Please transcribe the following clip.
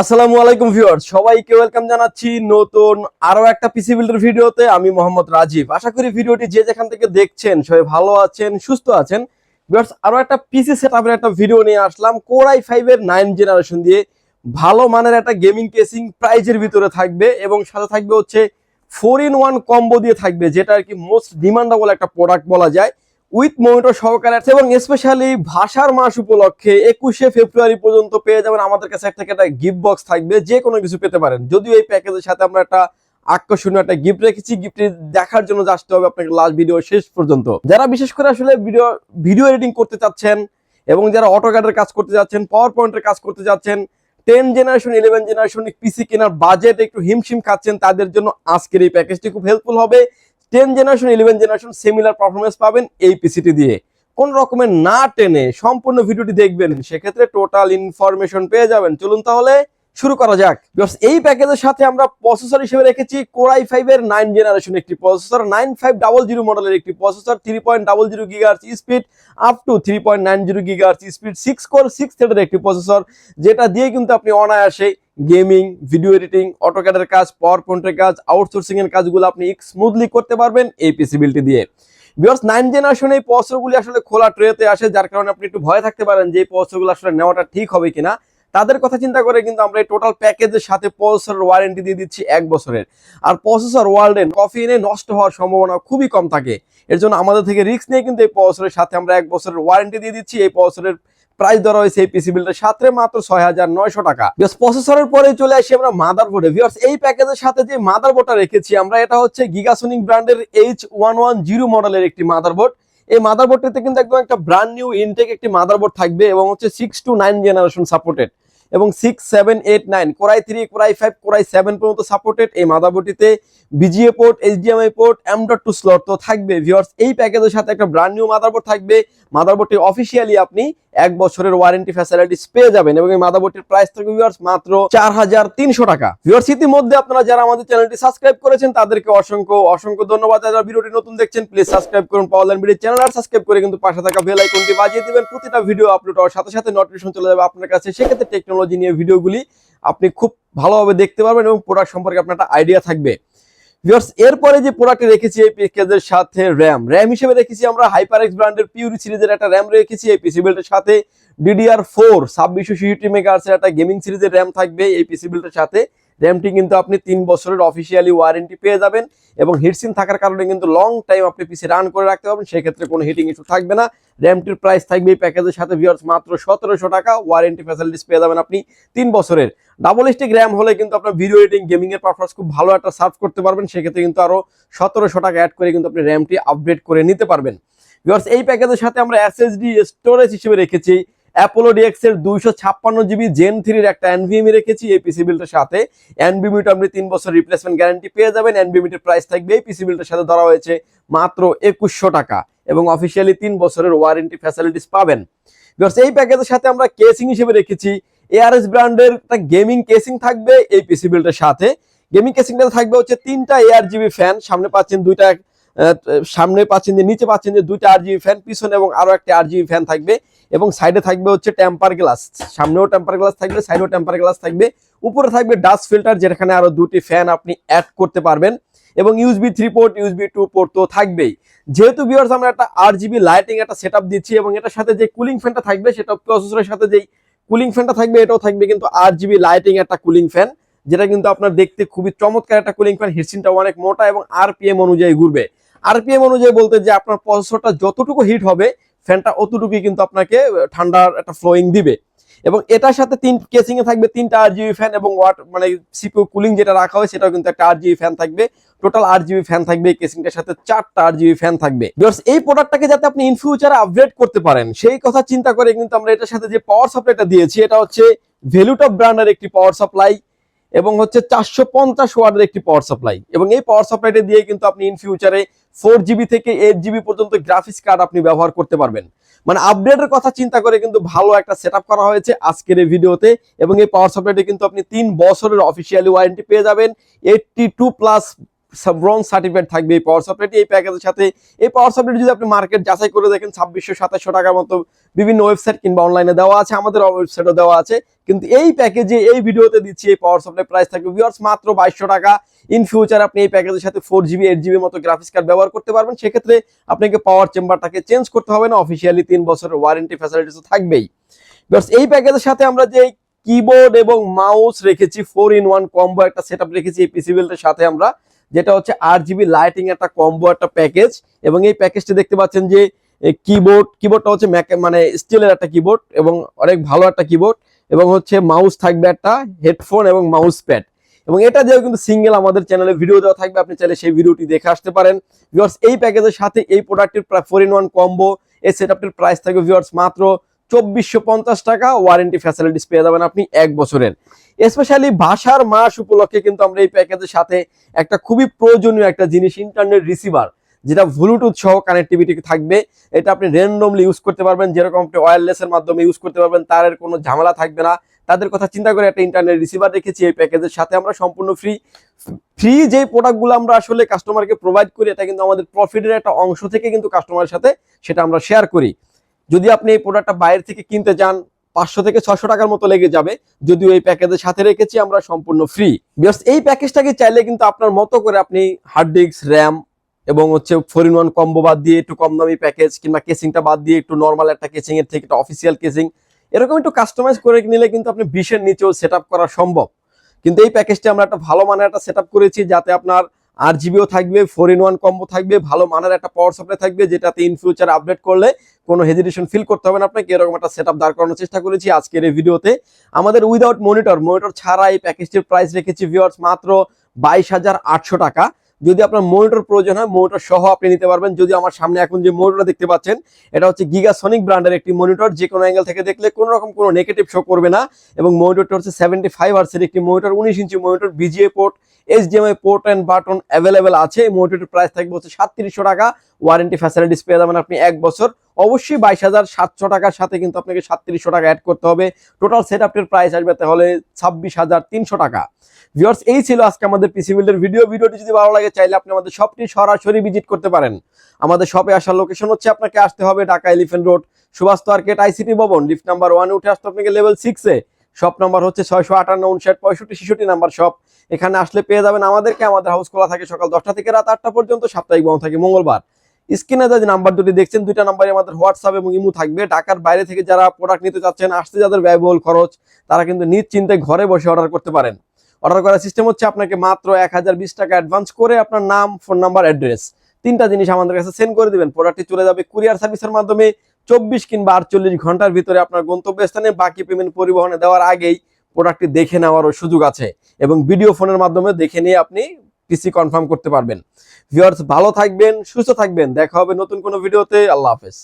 আসসালামু আলাইকুম ভিউয়ার্স, সবাইকে ওয়েলকাম জানাচ্ছি নতুন আরও একটা পিসি বিল্ডার ভিডিওতে। আমি মোহাম্মদ রাজীব। আশা করি ভিডিওটি যে যেখান থেকে দেখছেন সবাই ভালো আছেন, সুস্থ আছেন। ভিউয়ার্স আরও একটা পিসি সেটআপের একটা ভিডিও নিয়ে আসলাম। কোর আই ফাইভ এর নাইন জেনারেশন দিয়ে ভালো মানের একটা গেমিং কেসিং প্রাইজের ভিতরে থাকবে এবং সাথে থাকবে হচ্ছে ফোর ইন ওয়ান কম্বো দিয়ে থাকবে, যেটা আর কি মোস্ট ডিমান্ডেবল একটা প্রোডাক্ট বলা যায়। উইথ মনিটর সহকারে আছে এবং স্পেশালি ভাষার মাস উপলক্ষে একুশে ফেব্রুয়ারি পর্যন্ত পেয়ে যাবেন আমাদের কাছে একটা একটা গিফট বক্স থাকবে, যে কোনো কিছু পেতে পারেন। যদিও এই প্যাকেজের সাথে আমরা একটা আকর্ষণীয় একটা গিফট রেখেছি গিফট দেখার জন্য আসতে হবে আপনাকে লাস্ট ভিডিও শেষ পর্যন্ত। যারা বিশেষ করে আসলে ভিডিও ভিডিও এডিটিং করতে চাচ্ছেন এবং যারা অটোক্যাডের কাজ করতে যাচ্ছেন পাওয়ার পয়েন্টের কাজ করতে যাচ্ছেন ten generation eleven generation PC কেনার বাজেট একটু হিমশিম খাচ্ছেন, তাদের জন্য আজকের এই প্যাকেজটি খুব হেল্পফুল হবে। Ten generation eleven generation similar performance পাবেন এই পিসিটি দিয়ে। কোন রকমের না টেনে সম্পূর্ণ ভিডিওটি দেখবেন, সেক্ষেত্রে টোটাল ইনফরমেশন পেয়ে যাবেন। চলুন তাহলে শুরু করা যাক। এই প্যাকেজের সাথে আমরা প্রসেসর হিসেবে রেখেছি কোরাই ফাইভ এর নাইন জেনারেশন একটি processor nine five double zero মডেলের একটি processor three point double zero gigahertz speed up to three point nine zero gigahertz speed six core six থ্রেডের একটি প্রসেসর যেটা দিয়ে কিন্তু আপনি অনায়াসে গেমিং ভিডিও এডিটিং অটোক্যাডের কাজ পাওয়ার পয়েন্টের কাজ আউটসোর্সিং এর কাজগুলো আপনি স্মুথলি করতে পারবেন এই পিসিবিলিটি দিয়ে। বিকজ নাইন জেনারেশন এই প্রসেসরগুলি আসলে খোলা ট্রেতে আসে, যার কারণে আপনি একটু ভয় থাকতে পারেন যে এই প্রসেসরগুলো আসলে নেওয়াটা ঠিক হবে কিনা। তাদের কথা চিন্তা করে কিন্তু আমরা এই টোটাল প্যাকেজের সাথে প্রসেসর ওয়ারেন্টি দিয়ে দিচ্ছি এক বছরের। আর প্রসেসর ওয়ার্ল্ডে কফি এনে নষ্ট হওয়ার সম্ভাবনা খুবই কম থাকে। এর জন্য আমাদের থেকে রিস্ক নিয়ে কিন্তু এই প্রসেসরের সাথে আমরা এক বছরের ওয়ারেন্টি দিয়ে দিচ্ছি। এই প্রসেসরের প্রাইস ধরা হয়েছে এই পিসি বিলটার সাথে মাত্র ছয় হাজার নয়শো টাকা। প্রসেসরের পরে চলে আসি আমরা মাদার বোর্ডে ভিউয়ার্স এই প্যাকেজের সাথে যে মাদার বোর্ডটা রেখেছি আমরা, এটা হচ্ছে গিগাসোনিক ব্র্যান্ডের এইচ ওয়ান ওয়ান জিরো মডেলের একটি মাদারবোর্ড এই মাদারবোর্ডটিতে কিন্তু একদম একটা ব্র্যান্ড নিউ ইনটেক একটি মাদারবোর্ড থাকবে এবং হচ্ছে six two nine generation supported এবং six seven eight nine core i three core i five core i seven পর্যন্ত সাপোর্টেড এই মাদারবোর্ডটিতে VGA port HDMI port M two slot তো থাকবে। ভিওর্স এই প্যাকেজের সাথে একটা ব্র্যান্ড নিউ মাদারবোর্ড থাকবে। মাদারবোর্ডটি অফিসিয়ালি আপনি এক বছরের ওয়ারেন্টি ফ্যাসিলিটিস পেয়ে যাবেন এবং এই মাদারবোর্ডটির প্রাইস থাকবে ভিউয়ার্স মাত্র চার হাজার তিনশো টাকা। ভিউয়ার্স ইতিমধ্যে আপনারা যারা আমাদের চ্যানেলটি সাবস্ক্রাইব করেছেন, তাদেরকে অসংখ্য অসংখ্য ধন্যবাদ। যারা ভিডিওটি নতুন দেখছেন প্লিজ সাবস্ক্রাইব করুন। পাওয়ার ভিডিও চ্যানেল আর সাবস্ক্রাইব করে কিন্তু পাশে থাকা বেল আইকনটি বাজিয়ে দিবেন। প্রতিটা ভিডিও আপলোড হওয়ার সাথে সাথে নোটিফিকেশন চলে যাবে আপনার কাছে। সেক্ষেত্রে টেকনোলজি নিয়ে ভিডিওগুলি আপনি খুব ভালোভাবে দেখতে পারবেন এবং প্রোডাক্ট সম্পর্কে আপনার একটা আইডিয়া থাকবে। ভিউয়ার্স এরপরে যে প্রোডাক্ট রেখেছি এই প্যাকেজের সাথে র্যাম র্যাম হিসেবে রেখেছি আমরা হাইপার এক্স ব্র্যান্ডের পিউরি সিরিজের একটা র্যাম রেখেছি এই পিসি বিল্ডের সাথে। ডিডিআর ফোর ছাব্বিশশো সিউটি মেগাহার্সের একটা গেমিং সিরিজের র্যাম থাকবে এই পিসি বিল্ডের সাথে। র্যামটি কিন্তু আপনি তিন বছরের অফিসিয়ালি ওয়ারেন্টি পেয়ে যাবেন এবং হিটসিন থাকার কারণে কিন্তু লং টাইম আপনি পিসি রান করে রাখতে পারবেন, সেক্ষেত্রে কোনো হিটিং ইস্যু থাকবে না। র্যামটির প্রাইস থাকবে এই প্যাকেজের সাথে ভিউয়ার্স মাত্র সতেরোশো টাকা। ওয়ারেন্টি ফ্যাসিলিটিস পেয়ে যাবেন আপনি তিন বছরের। ডাবল স্টিক র্যাম হলে কিন্তু আপনার ভিডিও এডিটিং গেমিং এর পারফরমেন্স খুব ভালো একটা সার্ভ করতে পারবেন, সেক্ষেত্রে কিন্তু আরও সতেরোশো টাকা অ্যাড করে কিন্তু আপনি র্যামটি আপডেট করে নিতে পারবেন। ভিউয়ার্স এই প্যাকেজের সাথে আমরা এসএসডি স্টোরেজ হিসেবে রেখেছি। অ্যাপোলো ডিএক্স এর দুইশো ছাপ্পান্ন জিবি জেন থ্রির একটা এনভিএমি রেখেছি, এই পিসি বিলটার সাথে। এনভিএমিটা আপনি তিন বছর রিপ্লেসমেন্ট গ্যারান্টি পেয়ে যাবেন। এনভিএমিটির প্রাইস থাকবে। এই পিসি বিলটার সাথে ধরা হয়েছে মাত্র একুশশো টাকা এবং অফিসিয়ালি তিন বছরের ওয়ারেন্টি ফ্যাসিলিটিস পাবেন। এই প্যাকেজের সাথে আমরা কেসিং হিসেবে রেখেছি। এআরএস ব্র্যান্ডের একটা গেমিং কেসিং থাকবে এই পিসি বিলটার সাথে। গেমিং কেসিংটা থাকবে হচ্ছে তিনটা এআর জিবি ফ্যান সামনে পাচ্ছেন দুইটা সামনে পাচ্ছেন যে, নিচে পাচ্ছেন যে দুইটা আর জিবি ফ্যান পিছনে এবং আরও একটা আর জিবি ফ্যান থাকবে। এবং সাইডে থাকবে হচ্ছে টেম্পার গ্লাস। সামনেও টেম্পার গ্লাস থাকবে, সাইডেও টেম্পার গ্লাস থাকবে। উপরে থাকবে ডাস্ট ফিল্টার, যেখানে আরও দুটি ফ্যান আপনি অ্যাড করতে পারবেন। এবং USB three port USB two port তো থাকবেই। যেহেতু ভিউয়ার্স আমরা একটা আর জিবি লাইটিং একটা সেটআপ দিচ্ছি এবং এটার সাথে যে কুলিং ফ্যানটা থাকবে, সেটা প্রসেসরের সাথে যেই কুলিং ফ্যানটা থাকবে, এটাও থাকবে কিন্তু আর জিবি লাইটিং একটা কুলিং ফ্যান যেটা কিন্তু আপনার দেখতে খুবই চমৎকার একটা কুলিং ফ্যান হিটসিনটা অনেক মোটা এবং আরপিএম অনুযায়ী ঘুরবে। আরপিএম অনুযায়ী বলতে যে আপনার প্রসেসরটা যতটুকু হিট হবে ফ্যানটা অতটুকুই কিন্তু আপনাকে ঠান্ডার একটা ফ্লোয়িং দিবে। এবং এটার সাথে তিন কেসিং এ থাকবে তিনটা আর জিবি ফ্যান এবং ওয়াট মানে সিপিউ কুলিং যেটা রাখা হয়, সেটাও কিন্তু একটা আর জিবি ফ্যান থাকবে। টোটাল আট জিবি ফ্যান থাকবে কেসিংটার সাথে চারটা আট জিবি ফ্যান থাকবে। এই প্রোডাক্টটাকে যাতে আপনি ইন ফিউচারে আপগ্রেড করতে পারেন, সেই কথা চিন্তা করে কিন্তু আমরা এটার সাথে যে পাওয়ার সাপ্লাইটা দিয়েছি, এটা হচ্ছে ভ্যালুটপ ব্র্যান্ডের একটি পাওয়ার সাপ্লাই এবং হচ্ছে চারশো পঞ্চাশ ওয়ার্ডের একটি পাওয়ার সাপ্লাই এবং এই পাওয়ার সাপ্লাইটা দিয়ে কিন্তু আপনি ইন ফিউচারে ফোর জিবি থেকে এইট জিবি পর্যন্ত গ্রাফিক্স কার্ড আপনি ব্যবহার করতে পারবেন। মানে আপডেটের কথা চিন্তা করে কিন্তু ভালো একটা সেট করা হয়েছে আজকের এই ভিডিওতে এবং এই পাওয়ার সাপ্লাইটা কিন্তু আপনি তিন বছরের অফিসিয়ালি ওয়ারেন্টি পেয়ে যাবেন। Eighty two plus bronze certificate থাকবে এই পাওয়ার সাপ্লাইটি এই প্যাকেজের সাথে। এই পাওয়ার সাপ্লাইটি যদি আপনি মার্কেট যাচাই করে দেখেন, ছাব্বিশশো, সাতাশশো টাকার মতো বিভিন্ন ওয়েবসাইট কিংবা অনলাইনে দেওয়া আছে, আমাদের ওয়েবসাইটও দেওয়া আছে। কিন্তু এই প্যাকেজে এই ভিডিওতে দিচ্ছি, এই পাওয়ার সাপ্লাই প্রাইস থাকবে ভিউয়ার্স মাত্র বাইশশো টাকা। ইন ফিউচার আপনি এই প্যাকেজের সাথে ফোর জিবি এইট জিবির মতো গ্রাফিক্স কার্ড ব্যবহার করতে পারবেন। সেক্ষেত্রে আপনাকে পাওয়ার চেম্বারটাকে চেঞ্জ করতে হবে না অফিসিয়ালি তিন বছরের ওয়ারেন্টি ফ্যাসিলিটিস থাকবেই। এই প্যাকেজের সাথে আমরা যে কিবোর্ড এবং মাউস রেখেছি ফোর ইন ওয়ান কম্বো একটা সেট রেখেছি, এই পিসি বিল্ডের সাথে আমরা। যেটা হচ্ছে আট জিবি লাইটিং একটা কম্বো একটা প্যাকেজ এবং এই প্যাকেজটি দেখতে পাচ্ছেন যে কিবোর্ড কিবোর্ডটা হচ্ছে মানে স্টিলের একটা কিবোর্ড এবং অনেক ভালো একটা কিবোর্ড এবং হচ্ছে মাউস থাকবে একটা হেডফোন এবং মাউস প্যাড এবং এটা দিয়েও কিন্তু সিঙ্গেল আমাদের চ্যানেলে ভিডিও দেওয়া থাকবে, আপনি চাইলে সেই ভিডিওটি দেখে আসতে পারেন। ভিউয়ার্স এই প্যাকেজের সাথে এই প্রোডাক্টের প্রায় ফোর ইন ওয়ান কম্বো এই সেটআপটির প্রাইস থাকবে ভিউয়ার্স মাত্র চব্বিশশো টাকা। ওয়ারেন্টি ফ্যাসিলিটিস পেয়ে যাবেন আপনি এক বছরের। স্পেশালি ভাষার মাস উপলক্ষে কিন্তু আমরা এই প্যাকেজের সাথে একটা খুবই প্রয়োজনীয় একটা জিনিস ইন্টারনেট রিসিভার যেটা ব্লুটুথ সহ কানেক্টিভিটি থাকবে। এটা আপনি র্যান্ডমলি ইউজ করতে পারবেন, যেরকম আপনি ওয়্যারলেস এর মাধ্যমে ইউজ করতে পারবেন তারের কোনো ঝামেলা থাকবে না। তাদের কথা চিন্তা করে একটা ইন্টারনেট রিসিভার রেখেছি এই প্যাকেজের সাথে, আমরা সম্পূর্ণ ফ্রি ফ্রি যে প্রোডাক্টগুলো আমরা আসলে কাস্টমারকে প্রোভাইড করি, এটা কিন্তু আমাদের প্রফিটের একটা অংশ থেকে কিন্তু কাস্টমারের সাথে সেটা আমরা শেয়ার করি। যদি আপনি এই প্রোডাক্টটা বাইরে থেকে কিনতে যান পাঁচশো থেকে ছশো টাকার মতো লেগে যাবে। যদিও এই প্যাকেজের সাথে রেখেছি, আমরা সম্পূর্ণ ফ্রি বিকজ এই প্যাকেজটাকে চাইলে কিন্তু আপনার মতো করে আপনি হার্ড ডিস্ক র্যাম এবং হচ্ছে ফোর ইন ওয়ান কম্বো বাদ দিয়ে একটু কম দামি প্যাকেজ কিংবা কেসিংটা বাদ দিয়ে একটু নর্মাল একটা কেসিং এর থেকে একটা অফিসিয়াল কেসিং এরকম একটু কাস্টমাইজ করে নিলে কিন্তু আপনি বিশের নিচেও সেট করা সম্ভব। কিন্তু এই প্যাকেজটি আমরা একটা ভালো মানের একটা সেট করেছি যাতে আপনার আট জিবিও থাকবে, ফোর ইন ওয়ান কম্বো থাকবে, ভালো মানের একটা পাওয়ার সাপ্লাই থাকবে, যেটাতে ইন ফিউচার আপডেট করলে কোনো হেজিটেশন ফিল করতে হবে না আপনাকে, এরকম একটা সেট আপ দাঁড় করানোর চেষ্টা করেছি আজকের এই ভিডিওতে। আমাদের উইদাউট মনিটর মনিটর ছাড়া এই প্যাকেজটির প্রাইস রেখেছি ভিওয়ার্স মাত্র বাইশ হাজার আটশো টাকা। যদি আপনার মনিটর প্রয়োজন হয় মনিটর সহ আপনি নিতে পারবেন। যদি আমার সামনে এখন যে মনিটরটা দেখতে পাচ্ছেন, এটা হচ্ছে গিগাসনিক ব্র্যান্ডের একটি মনিটর যে কোনো অ্যাঙ্গেল থেকে দেখলে কোনো রকম কোনো নেগেটিভ শো করবে না। এবং মনিটরটা হচ্ছে সেভেন্টি ফাইভ আর্সের একটি মনিটর উনিশ inch monitor VGA port HDMI port and button available আছে। এই মনিটরটির প্রাইস থাকবে হচ্ছে সাতত্রিশশো টাকা। ওয়ারেন্টি ফ্যাসিলিটিস পেয়ে যাবেন আপনি এক বছর। অবশ্যই বাইশ হাজার সাতশো টাকার সাথে কিন্তু আপনাকে সাতত্রিশশো টাকা অ্যাড করতে হবে। টোটাল সেট আপটির প্রাইস আসবে তাহলে ছাব্বিশ হাজার তিনশো টাকা। ভিউয়ার্স এই ছিল আজকে আমাদের পিসি বিল্ডের ভিডিও ভিডিওটি যদি ভালো লাগে, চাইলে আপনি আমাদের শপটি সরাসরি ভিজিট করতে পারেন। আমাদের শপে আসার লোকেশন হচ্ছে আপনাকে আসতে হবে Dhaka Elephant Road Subhash market ICT ভবন। লিফট নাম্বার ওয়ানে উঠে আসতে আপনাকে লেভেল সিক্সে শপ নাম্বার হচ্ছে ছয়শো আটান্ন, উনষাট, পঁয়ষট্টি, ছেষট্টি নাম্বার শপ এখানে আসলে পেয়ে যাবেন আমাদেরকে। আমাদের হাউস খোলা থাকে সকাল দশটা থেকে রাত আটটা পর্যন্ত। সাপ্তাহিক বন্ধ থাকে মঙ্গলবার। স্ক্রিনে যে নাম্বার দুটি দেখছেন, দুইটা নাম্বারে আমাদের হোয়াটসঅ্যাপ এবং ইমু থাকবে। ঢাকার বাইরে থেকে যারা প্রোডাক্ট নিতে চাচ্ছেন, আসতে যাদের ব্যয়বহুল খরচ, তারা কিন্তু নিজ চিন্তায় ঘরে বসে অর্ডার করতে পারেন। অর্ডার করার সিস্টেম হচ্ছে আপনাকে মাত্র এক হাজার বিশ টাকা অ্যাডভান্স করে আপনার নাম ফোন নাম্বার অ্যাড্রেস তিনটা জিনিস আমাদের কাছে সেন্ড করে দিবেন। প্রোডাক্টটি চলে যাবে কুরিয়ার সার্ভিসের মাধ্যমে চব্বিশ কিংবা আটচল্লিশ ঘণ্টার ভিতরে আপনার গন্তব্যস্থানে বাকি পেমেন্ট পরিবহনে দেওয়ার আগেই প্রোডাক্টটি দেখে নেওয়ারও সুযোগ আছে এবং ভিডিও ফোনের মাধ্যমে দেখে নিয়ে আপনি পিসি কনফার্ম করতে পারবেন। ভিউয়ার্স ভালো থাকবেন, সুস্থ থাকবেন। দেখা হবে নতুন কোনো ভিডিওতে আল্লাহ হাফেজ।